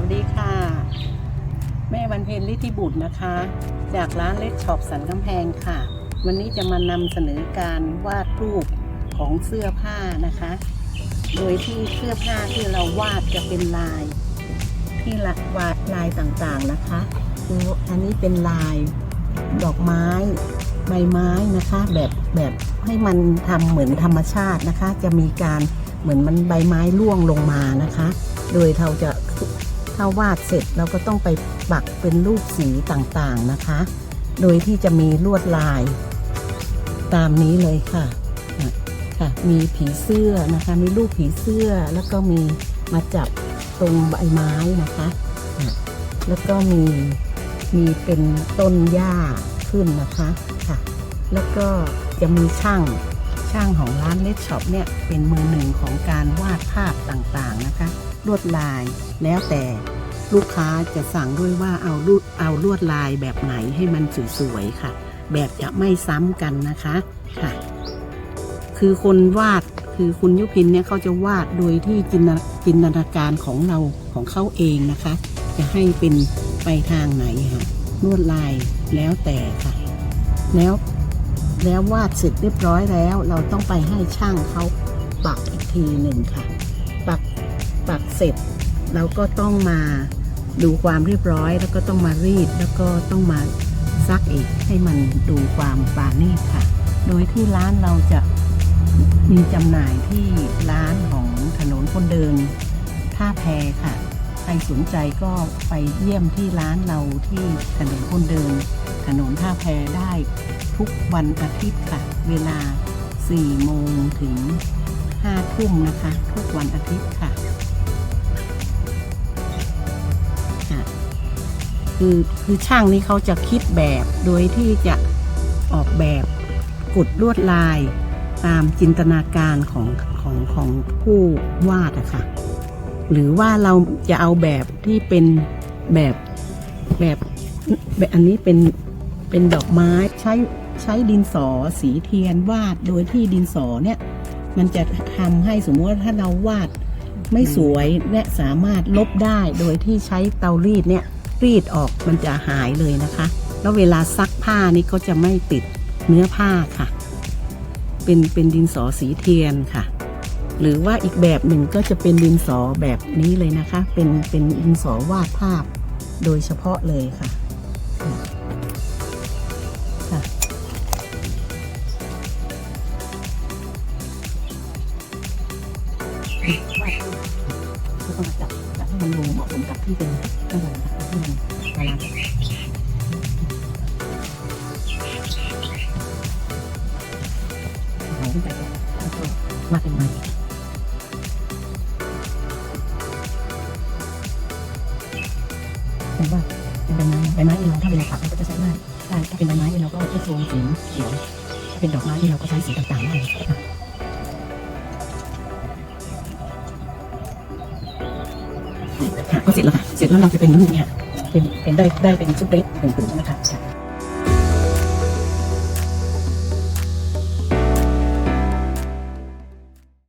วัสดีค่ะ แม่วันเพ็ญฤทธิบุตรนะคะ จากร้านเล็กช็อปสันกำแพงค่ะ วันนี้จะมานำเสนอการวาดรูปของเสื้อผ้านะคะ โดยที่เสื้อผ้าที่เราวาดจะเป็นลาย ที่ละวาดลายต่างๆนะคะคืออันนี้เป็นลายดอกไม้ใบไม้นะคะแบบแบบให้มันทำเหมือนธรรมชาตินะคะ จะมีการเหมือนมันใบไม้ร่วงลงมานะคะ โดยเราจะ ถ้าวาดเสร็จเราก็ต้องไปปักเป็นรูปสีต่างๆนะคะ โดยที่จะมีลวดลายตามนี้เลยค่ะค่ะ มีผีเสื้อนะคะ มีรูปผีเสื้อแล้วก็มีมาจับตรงใบไม้นะคะ แล้วก็มีมีเป็นต้นหญ้าขึ้นนะคะค่ะ แล้วก็จะมีช่าง ช่างของร้านเลดช็อปเนี่ยเป็นมือหนึ่งของการวาดภาพต่างๆนะคะ ลวดลายแล้วแต่ลูกค้าจะสั่งด้วยว่าเอาลวดเอาลวดลายแบบไหนให้มันสวยๆค่ะ แบบจะไม่ซ้ำกันนะคะค่ะ คือคนวาดคือคุณยุพินเนี่ยเขาจะวาดโดยที่จินนาจินตนาการของเราของเขาเองนะคะ จะให้เป็นไปทางไหนค่ะลวดลายแล้วแต่ค่ะ แล้ว แล้ววาดเสร็จเรียบร้อยแล้ว เราต้องไปให้ช่างเขาปักอีกทีหนึ่งค่ะ ปักปักเสร็จเราก็ต้องมาดูความเรียบร้อย แล้วก็ต้องมารีดแล้วก็ต้องมาซักอีกให้มันดูความปาณีตค่ะ โดยที่ร้านเราจะมีจำหน่ายที่ร้านของถนนคนเดินท่าแพค่ะ ใครสนใจก็ไปเยี่ยมที่ร้านเราที่ถนนคนเดิน ถนนท่าแพได้ทุกวันอาทิตย์ค่ะ เวลา 4 โมงถึง 5 ทุ่มนะคะ ทุกวันอาทิตย์ค่ะ คือคือช่างนี้เขาจะคิดแบบโดยที่จะออกแบบกดลวดลายตามจินตนาการของของของผู้วาดอะค่ะ หรือว่าเราจะเอาแบบที่เป็นแบบแบบแบบอันนี้เป็นเป็นดอกไม้ใช้ใช้ดินสอสีเทียนวาดโดยที่ดินสอเนี่ย มันจะทำให้สมมติว่าถ้าเราวาดไม่สวยและสามารถลบได้โดยที่ใช้เตารีดเนี่ยรีดออกมันจะหายเลยนะคะ แล้วเวลาซักผ้านี่ก็จะไม่ติดเนื้อผ้าค่ะ เป็นเป็นดินสอสีเทียนค่ะ หรือว่าอีกแบบหนึ่งก็จะเป็นดินสอแบบนี้เลยนะคะ เป็นเป็นดินสอวาดภาพโดยเฉพาะเลยค่ะค่ะ วาดรูปแล้วก็มาจับจับให้มันลงเหมาะสมกับที่เป็นข้างบนนะคะที่มันบาลานซ์หายขึ้นไปก่อนแล้วก็วาดเป็นไม้ แต่ว่าเป็นใบไม้ใบไม้ที่เราถ้าเป็นผักเราก็จะใช้ได้ได้ถ้าเป็นใบไม้ที่เราก็ใช้โทนสีเขียวถ้าเป็นดอกไม้ที่เราก็ใช้สีต่างๆได้ค่ะก็เสร็จแล้วค่ะ เสร็จแล้วเราจะเป็นรูปเนี่ยเป็นเป็นได้ได้เป็นชุดเล็กหนึ่งผืนนะคะค่ะ